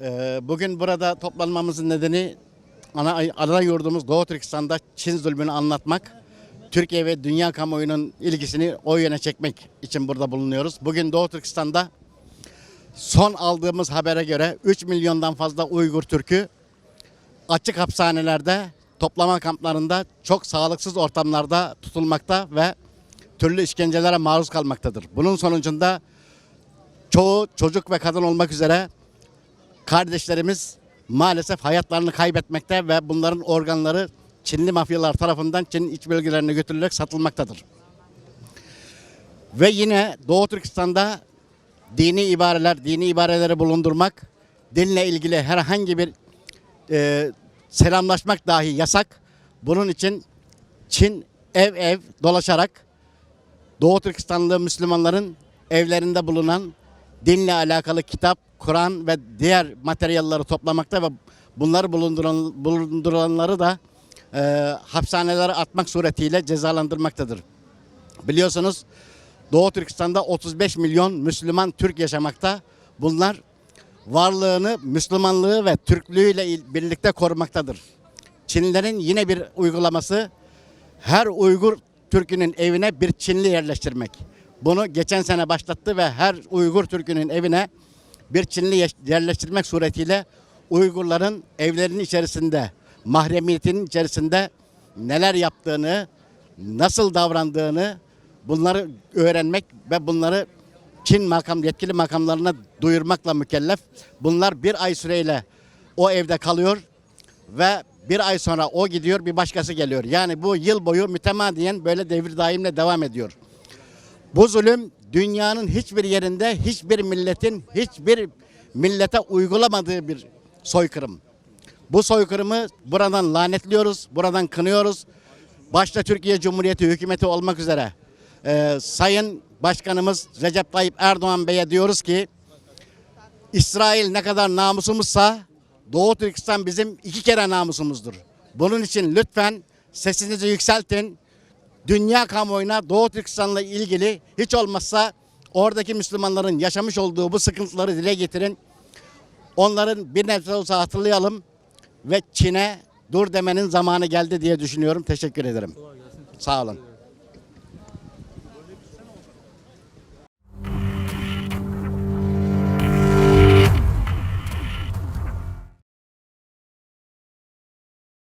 Ee, Bugün burada toplanmamızın nedeni ana, ana yurdumuz Doğu Türkistan'da Çin zulmünü anlatmak, Türkiye ve dünya kamuoyunun ilgisini o yöne çekmek için burada bulunuyoruz. Bugün Doğu Türkistan'da son aldığımız habere göre 3 milyondan fazla Uygur Türk'ü açık hapishanelerde, toplama kamplarında çok sağlıksız ortamlarda tutulmakta ve türlü işkencelere maruz kalmaktadır. Bunun sonucunda çoğu çocuk ve kadın olmak üzere kardeşlerimiz maalesef hayatlarını kaybetmekte ve bunların organları Çinli mafyalar tarafından Çin'in iç bölgelerine götürülerek satılmaktadır. Ve yine Doğu Türkistan'da dini ibareler, dini ibareleri bulundurmak, dinle ilgili herhangi bir e, selamlaşmak dahi yasak. Bunun için Çin ev ev dolaşarak Doğu Türkistanlı Müslümanların evlerinde bulunan dinle alakalı kitap, Kur'an ve diğer materyalleri toplamakta ve bunları bulunduran, bulunduranları da e, hapishanelere atmak suretiyle cezalandırmaktadır. Biliyorsunuz Doğu Türkistan'da 35 milyon Müslüman Türk yaşamakta. Bunlar varlığını, Müslümanlığı ve Türklüğüyle il- birlikte korumaktadır. Çinlilerin yine bir uygulaması her Uygur Türk'ünün evine bir Çinli yerleştirmek. Bunu geçen sene başlattı ve her Uygur Türk'ünün evine bir Çinli ye- yerleştirmek suretiyle Uygurların evlerinin içerisinde, mahremiyetinin içerisinde neler yaptığını, nasıl davrandığını bunları öğrenmek ve bunları Çin makam yetkili makamlarına duyurmakla mükellef. Bunlar bir ay süreyle o evde kalıyor ve bir ay sonra o gidiyor bir başkası geliyor. Yani bu yıl boyu mütemadiyen böyle devir daimle devam ediyor. Bu zulüm dünyanın hiçbir yerinde hiçbir milletin hiçbir millete uygulamadığı bir soykırım. Bu soykırımı buradan lanetliyoruz, buradan kınıyoruz. Başta Türkiye Cumhuriyeti hükümeti olmak üzere e, Sayın Başkanımız Recep Tayyip Erdoğan Bey'e diyoruz ki İsrail ne kadar namusumuzsa Doğu Türkistan bizim iki kere namusumuzdur. Bunun için lütfen sesinizi yükseltin. Dünya kamuoyuna Doğu Türkistan'la ilgili hiç olmazsa oradaki Müslümanların yaşamış olduğu bu sıkıntıları dile getirin. Onların bir nebze olsa hatırlayalım ve Çin'e dur demenin zamanı geldi diye düşünüyorum. Teşekkür ederim. Sağ olun.